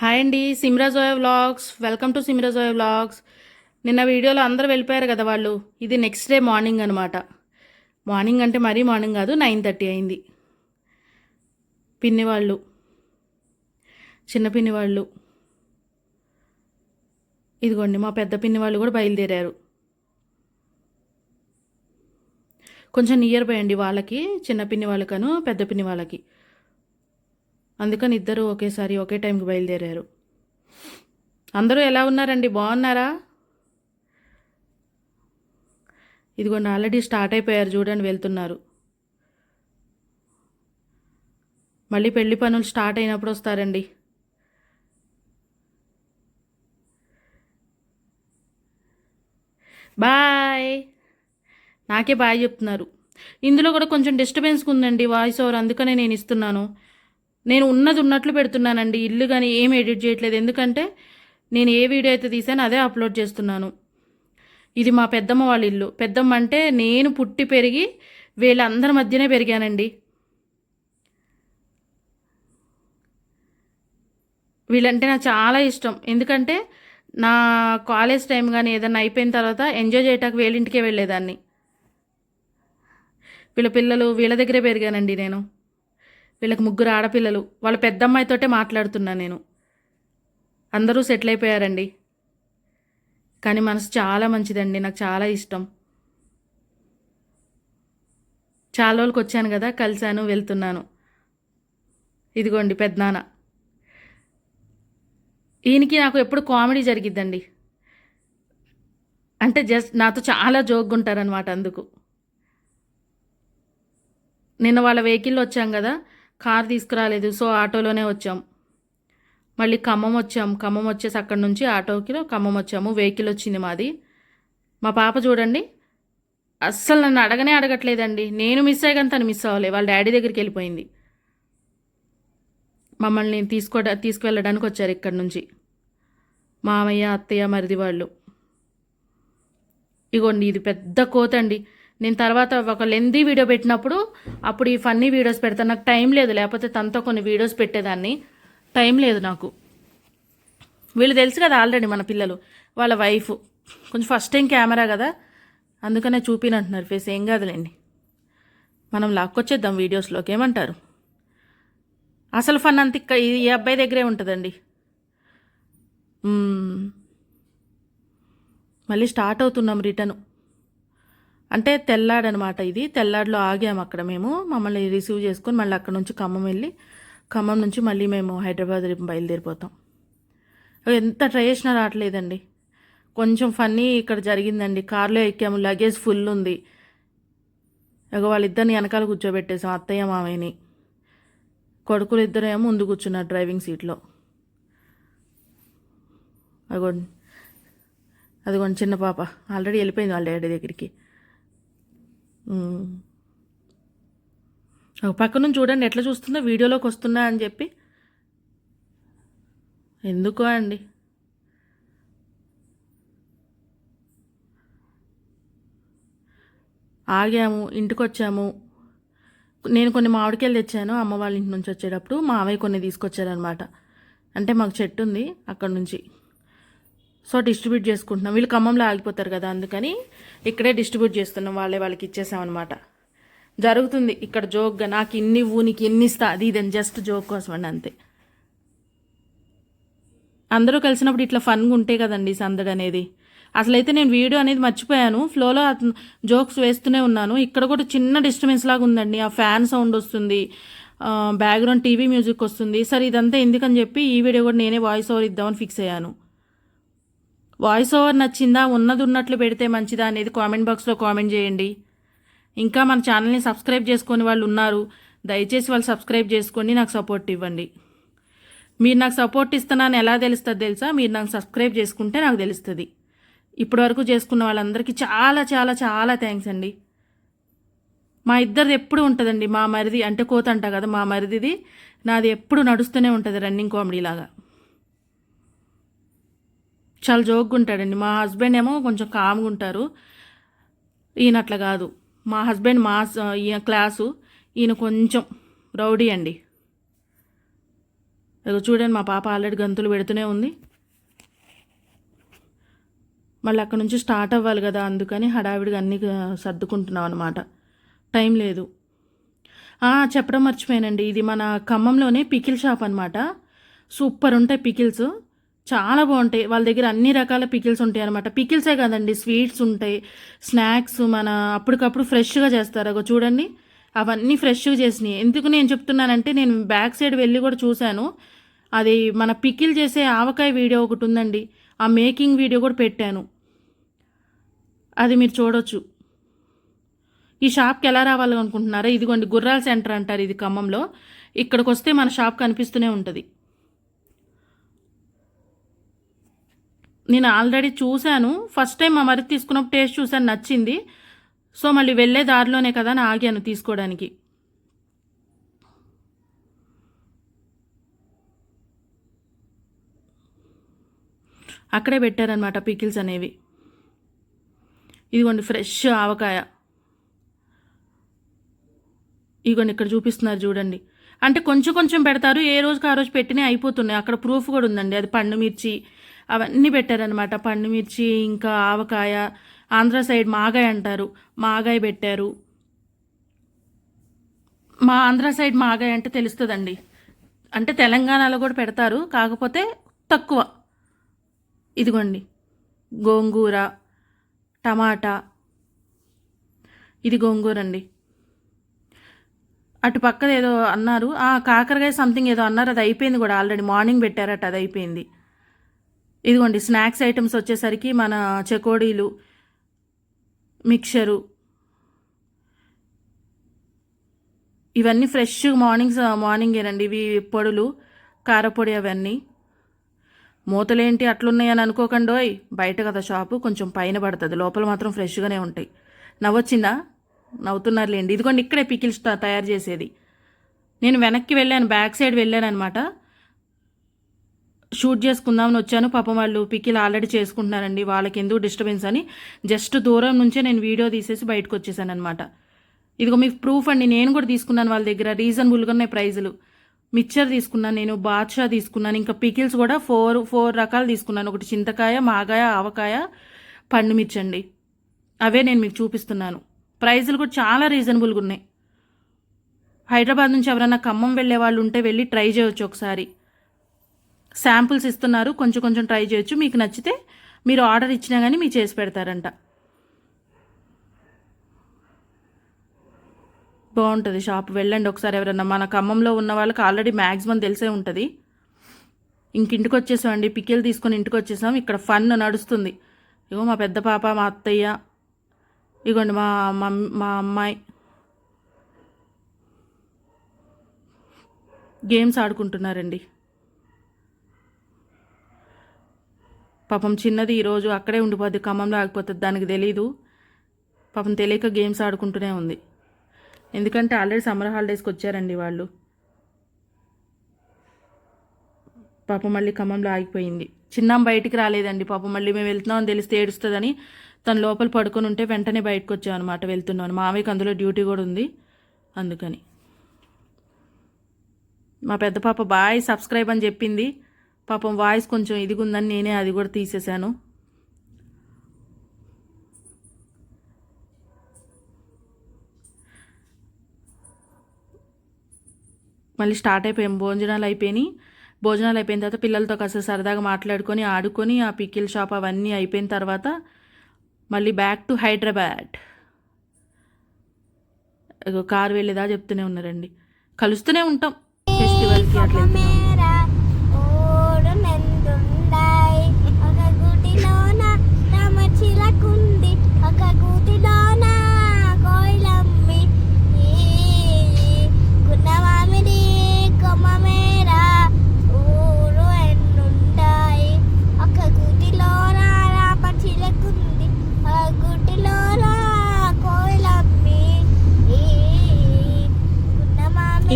Hi అండి Simrajoya vlogs. Welcome to Simrajoya vlogs. నిన్న వీడియోలో అందరూ వెళ్ళిపోయారు కదా వాళ్ళు. ఇది నెక్స్ట్ డే మార్నింగ్ అనమాట మార్నింగ్ అంటే మరీ మార్నింగ్ కాదు నైన్ థర్టీ అయింది. పిన్ని వాళ్ళు చిన్న పిన్ని వాళ్ళు ఇదిగోండి మా పెద్ద పిన్ని వాళ్ళు కూడా బయలుదేరారు. కొంచెం నియర్ బై అండి వాళ్ళకి చిన్న పిన్ని వాళ్ళకను పెద్ద పిన్ని వాళ్ళకి అందుకని ఇద్దరు ఒకేసారి ఒకే టైంకి బయలుదేరారు. అందరూ ఎలా ఉన్నారండి? బాగున్నారా? ఇదిగోండి ఆల్రెడీ స్టార్ట్ అయిపోయారు చూడండి వెళ్తున్నారు. మళ్ళీ పెళ్ళి పనులు స్టార్ట్ అయినప్పుడు వస్తారండి. బాయ్. నాకే బాయ్ చెప్తున్నారు. ఇందులో కూడా కొంచెం డిస్టర్బెన్స్ ఉందండి వాయిస్ ఓవర్ అందుకనే నేను ఇస్తున్నాను. నేను ఉన్నది ఉన్నట్లు పెడుతున్నానండి. ఇల్లు కానీ ఏం ఎడిట్ చేయట్లేదు. ఎందుకంటే నేను ఏ వీడియో అయితే తీసానో అదే అప్లోడ్ చేస్తున్నాను. ఇది మా పెద్దమ్మ వాళ్ళ ఇల్లు. పెద్దమ్మ అంటే నేను పుట్టి పెరిగి వీళ్ళందరి మధ్యనే పెరిగానండి. వీళ్ళంటే నాకు చాలా ఇష్టం. ఎందుకంటే నా కాలేజ్ టైం కానీ ఏదైనా అయిపోయిన తర్వాత ఎంజాయ్ చేయటానికి వీళ్ళింటికే వెళ్ళేదాన్ని. వీళ్ళ పిల్లలు వీళ్ళ దగ్గరే పెరిగానండి నేను. వీళ్ళకి ముగ్గురు ఆడపిల్లలు. వాళ్ళ పెద్దమ్మాయితోటే మాట్లాడుతున్నాను నేను. అందరూ సెటిల్ అయిపోయారండి. కానీ మనసు చాలా మంచిదండి. నాకు చాలా ఇష్టం. చాలా రోజులకి వచ్చాను కదా కలిశాను వెళ్తున్నాను. ఇదిగోండి పెద్దనాన్న. ఈయనకి నాకు ఎప్పుడు కామెడీ జరిగిద్దండి. అంటే జస్ట్ నాతో చాలా జోక్గా ఉంటారనమాట అందుకు. నిన్న వాళ్ళ వెహికల్లో వచ్చాం కదా కార్ తీసుకురాలేదు సో ఆటోలోనే వచ్చాం. మళ్ళీ ఖమ్మం వచ్చాం. ఖమ్మం వచ్చేసి అక్కడ నుంచి ఆటోకి ఖమ్మం వచ్చాము. వెహికల్ వచ్చింది మాది. మా పాప చూడండి అస్సలు నన్ను అడగనే అడగట్లేదండి. నేను మిస్ అయ్యాను తను మిస్ అవ్వలే. వాళ్ళ డాడీ దగ్గరికి వెళ్ళిపోయింది. మమ్మల్ని తీసుకో తీసుకువెళ్ళడానికి వచ్చారు ఇక్కడి నుంచి. మామయ్య అత్తయ్య మరిది వాళ్ళు. ఇగోండి ఇది పెద్ద కోత అండి నేను తర్వాత ఒక లెందీ వీడియో పెట్టినప్పుడు అప్పుడు ఈ ఫన్నీ వీడియోస్ పెడతాను నాకు టైం లేదు లేకపోతే తనతో కొన్ని వీడియోస్ పెట్టేదాన్ని. టైం లేదు నాకు. వీళ్ళు తెలుసు కదా ఆల్రెడీ మన పిల్లలు వాళ్ళ వైఫ్ కొంచెం ఫస్ట్ టైం కెమెరా కదా. అందుకనే చూపినంటున్నారు ఫేస్ ఏం కాదులేండి. మనం లాక్కొచ్చేద్దాం వీడియోస్లోకి ఏమంటారు? అసలు ఫన్ అంత ఇక్క ఈ అబ్బాయి దగ్గరే ఉంటుందండి. మళ్ళీ స్టార్ట్ అవుతున్నాం రిటర్న్ అంటే తెల్లాడనమాట ఇది. తెల్లాడిలో ఆగాము అక్కడ మేము. మమ్మల్ని రిసీవ్ చేసుకొని మళ్ళీ అక్కడ నుంచి ఖమ్మం వెళ్ళి ఖమ్మం నుంచి మళ్ళీ మేము హైదరాబాద్ రేపు బయలుదేరిపోతాం. ఎంత ట్రై చేసినా రావట్లేదండి కొంచెం ఫన్నీ ఇక్కడ జరిగిందండి. కార్లో ఎక్కాము. లగేజ్ ఫుల్ ఉంది. ఇక వాళ్ళిద్దరిని వెనకాల కూర్చోబెట్టేసాం. అత్తయ్య మామయ్యని. కొడుకులు ఇద్దరు ఏమో ముందు కూర్చున్నారు డ్రైవింగ్ సీట్లో. అదిగోండి. అదిగోండి చిన్న పాప. ఆల్రెడీ వెళ్ళిపోయింది వాళ్ళ డాడీ దగ్గరికి. ఒక పక్క నుంచి చూడండి ఎట్లా చూస్తుందో వీడియోలోకి వస్తున్నా అని చెప్పి. ఎందుకో అండి. ఆగాము ఇంటికి వచ్చాము నేను కొన్ని మామిడికాయలు తెచ్చాను అమ్మ వాళ్ళ ఇంటి నుంచి వచ్చేటప్పుడు. మావయ్య కొన్ని తీసుకొచ్చారనమాట అంటే మాకు చెట్టు ఉంది అక్కడ నుంచి. సో డిస్ట్రిబ్యూట్ చేసుకుంటున్నాం. వీళ్ళు ఖమ్మంలో ఆగిపోతారు కదా అందుకని ఇక్కడే డిస్ట్రిబ్యూట్ చేస్తున్నాం. వాళ్ళే వాళ్ళకి ఇచ్చేసామన్నమాట. జరుగుతుంది ఇక్కడ జోక్గా. నాకు ఇన్ని ఇవ్వు నీకు ఇన్ని ఇస్తా అది ఇదని జస్ట్ జోక్ కోసం అండి అంతే. అందరూ కలిసినప్పుడు ఇట్లా ఫన్గా ఉంటే కదండి సందడి అనేది. అసలైతే నేను వీడియో అనేది మర్చిపోయాను. ఫ్లోలో జోక్స్ వేస్తూనే ఉన్నాను. ఇక్కడ కూడా చిన్న డిస్టర్బెన్స్ లాగా ఉందండి. ఆ ఫ్యాన్ సౌండ్ వస్తుంది. బ్యాక్గ్రౌండ్ టీవీ మ్యూజిక్ వస్తుంది. సరే ఇదంతా ఎందుకని చెప్పి ఈ వీడియో కూడా నేనే వాయిస్ ఓవర్ ఇద్దామని ఫిక్స్ అయ్యాను. వాయిస్ ఓవర్ నచ్చిందా ఉన్నది ఉన్నట్లు పెడితే మంచిదా అనేది కామెంట్ బాక్స్లో కామెంట్ చేయండి. ఇంకా మన ఛానల్ని సబ్స్క్రైబ్ చేసుకొని వాళ్ళు ఉన్నారు దయచేసి వాళ్ళు సబ్స్క్రైబ్ చేసుకొని నాకు సపోర్ట్ ఇవ్వండి. మీరు నాకు సపోర్ట్ ఇస్తున్నాను ఎలా తెలుస్తుంది తెలుసా? మీరు నాకు సబ్స్క్రైబ్ చేసుకుంటే నాకు తెలుస్తుంది. ఇప్పటివరకు చేసుకున్న వాళ్ళందరికీ చాలా చాలా చాలా థ్యాంక్స్ అండి. మా ఇద్దరిది ఎప్పుడు ఉంటుందండి మా మరిది అంటే కోత అంట కదా మా మరిదిది నాది ఎప్పుడు నడుస్తూనే ఉంటుంది రన్నింగ్ కామెడీ లాగా. చాలా జోక్గా ఉంటాడండి మా హస్బెండ్ ఏమో కొంచెం కామ్గా ఉంటారు ఈయన అట్లా కాదు. మా హస్బెండ్ మా ఈయన క్లాసు ఈయన కొంచెం రౌడీ అండి. ఇదిగో చూడండి మా పాప ఆల్రెడీ గంతులు పెడుతూనే ఉంది. మళ్ళీ అక్కడ నుంచి స్టార్ట్ అవ్వాలి కదా అందుకని హడావిడిగా అన్నీ సర్దుకుంటున్నాం అనమాట టైం లేదు. చెప్పడం మర్చిపోయానండి. ఇది మన ఖమ్మంలోనే పికిల్ షాప్ అనమాట సూపర్ ఉంటాయి పికిల్స్. చాలా బాగుంటాయి. వాళ్ళ దగ్గర అన్ని రకాల పికిల్స్ ఉంటాయి అనమాట పికిల్సే కదండి స్వీట్స్ ఉంటాయి. స్నాక్స్ మన అప్పటికప్పుడు ఫ్రెష్గా చేస్తారు. అగో చూడండి అవన్నీ ఫ్రెష్గా చేసినాయి. ఎందుకు నేను చెప్తున్నానంటే నేను బ్యాక్ సైడ్ వెళ్ళి కూడా చూశాను. అది మన పికిల్ చేసే ఆవకాయ వీడియో ఒకటి ఉందండి. ఆ మేకింగ్ వీడియో కూడా పెట్టాను. అది మీరు చూడొచ్చు. ఈ షాప్కి ఎలా రావాలనుకుంటున్నారా? ఇదిగోండి గుర్రాల సెంటర్ అంటారు ఇది ఖమ్మంలో. ఇక్కడికి వస్తే మన షాప్ కనిపిస్తూనే ఉంటుంది. నేను ఆల్రెడీ చూశాను. ఫస్ట్ టైం మా మరి తీసుకున్నప్పుడు టేస్ట్ చూశాను నచ్చింది. సో మళ్ళీ వెళ్ళే దారిలోనే కదా అని ఆగాను తీసుకోవడానికి. అక్కడే పెట్టారనమాట పికిల్స్ అనేవి. ఇదిగోండి ఫ్రెష్ ఆవకాయ. ఇదిగోండి ఇక్కడ చూపిస్తున్నారు చూడండి. అంటే కొంచెం కొంచెం పెడతారు ఏ రోజుకి ఆ రోజు పెట్టినా అయిపోతున్నాయి. అక్కడ ప్రూఫ్ కూడా ఉందండి. అది పండు మిర్చి అవన్నీ పెట్టారనమాట పండు మిర్చి ఇంకా ఆవకాయ ఆంధ్ర సైడ్ మాగాయ అంటారు. మాగాయ పెట్టారు. మా ఆంధ్ర సైడ్ మాగాయ అంటే తెలుస్తుందండి. అంటే తెలంగాణలో కూడా పెడతారు. కాకపోతే తక్కువ. ఇదిగోండి. గోంగూర టమాటా. ఇది గోంగూర అండి అటు పక్కన ఏదో అన్నారు కాకరకాయ సంథింగ్ ఏదో అన్నారు. అది అయిపోయింది కూడా ఆల్రెడీ. మార్నింగ్ పెట్టారట అది అయిపోయింది. ఇదిగోండి స్నాక్స్ ఐటమ్స్ వచ్చేసరికి మన చెకోడీలు మిక్చరు ఇవన్నీ ఫ్రెష్ మార్నింగ్స్ మార్నింగేనండి. ఇవి పొడులు కారపొడి అవన్నీ. మూతలేంటి అట్లున్నాయని అనుకోకండోయ్. బయట కదా షాపు కొంచెం పైన పడుతుంది. లోపల మాత్రం ఫ్రెష్గానే ఉంటాయి. నవ్వొచ్చిందా? నవ్వుతున్నారులేండి. ఇదిగోండి ఇక్కడే పికిల్స్ తయారు చేసేది. నేను వెనక్కి వెళ్ళాను బ్యాక్ సైడ్ వెళ్ళాను అనమాట షూట్ చేసుకుందామని వచ్చాను. పాపం వాళ్ళు పికిల్ ఆల్రెడీ చేసుకుంటున్నారండి. వాళ్ళకి ఎందుకు డిస్టర్బెన్స్ అని జస్ట్ దూరం నుంచే నేను వీడియో తీసేసి బయటకు వచ్చేసాను అనమాట ఇదిగో మీకు ప్రూఫ్ అండి. నేను కూడా తీసుకున్నాను వాళ్ళ దగ్గర. రీజనబుల్గా ఉన్నాయి ప్రైజులు. మిక్చర్ తీసుకున్నాను నేను బాద్షా తీసుకున్నాను ఇంకా పికిల్స్ కూడా ఫోర్ ఫోర్ రకాలు తీసుకున్నాను. ఒకటి చింతకాయ మాగాయ ఆవకాయ పండు అవే నేను మీకు చూపిస్తున్నాను. ప్రైజులు కూడా చాలా రీజనబుల్గా ఉన్నాయి. హైదరాబాద్ నుంచి ఎవరైనా ఖమ్మం వెళ్ళే వాళ్ళు ఉంటే వెళ్ళి ట్రై చేయొచ్చు ఒకసారి. శాంపుల్స్ ఇస్తున్నారు. కొంచెం కొంచెం ట్రై చేయొచ్చు. మీకు నచ్చితే మీరు ఆర్డర్ ఇచ్చినా కానీ మీరు చేసి పెడతారంట. బాగుంటుంది షాప్. వెళ్ళండి ఒకసారి ఎవరన్నా. మన ఖమ్మంలో ఉన్న వాళ్ళకి ఆల్రెడీ మ్యాక్సిమం తెలిసే ఉంటుంది. ఇంక ఇంటికి వచ్చేసామండి పికిల్ తీసుకొని ఇంటికి వచ్చేసాం ఇక్కడ ఫన్ నడుస్తుంది. ఇగో మా పెద్ద పాప మా అత్తయ్య ఇగోండి మా మమ్- మా అమ్మాయి. గేమ్స్ ఆడుకుంటున్నారండి. పాపం చిన్నది ఈరోజు అక్కడే ఉండిపోద్ది ఖమ్మంలో ఆగిపోతుంది దానికి తెలీదు. పాపం తెలియక గేమ్స్ ఆడుకుంటూనే ఉంది. ఎందుకంటే ఆల్రెడీ సమ్మర్ హాలిడేస్కి వచ్చారండి వాళ్ళు. పాపం మళ్ళీ ఖమ్మంలో ఆగిపోయింది. చిన్నాం బయటికి రాలేదండి పాపం. మళ్ళీ మేము వెళ్తున్నామని తెలిస్తే ఏడుస్తుందని తను లోపల పడుకొని ఉంటే వెంటనే బయటకు వచ్చాం అనమాట వెళ్తున్నాను. మామయ్యకి అందులో డ్యూటీ కూడా ఉంది అందుకని. మా పెద్ద పాప బాయ్ సబ్స్క్రైబ్ అని చెప్పింది. పాపం వాయిస్ కొంచెం ఇదిగుందని నేనే అది కూడా తీసేశాను. మళ్ళీ స్టార్ట్ అయిపోయాం. భోజనాలు అయిపోయినాయి. భోజనాలు అయిపోయిన తర్వాత పిల్లలతో కాస్త సరదాగా మాట్లాడుకొని ఆడుకొని ఆ పికిల్ షాప్ అవన్నీ అయిపోయిన తర్వాత మళ్ళీ బ్యాక్ టు హైదరాబాద్. కారు వెళ్ళేదా చెప్తూనే ఉన్నారండి. కలుస్తూనే ఉంటాం. ఫెస్టివల్కి అట్లా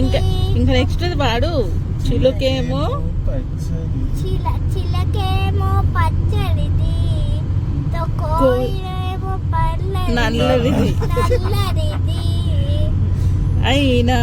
ఇంకా ఇంకా నెక్స్ట్ వాడు చిలుకేమో? చిల చిలకేమో పచ్చడిది. తో కోయిలేమో నల్లది నల్లడిది అయినా.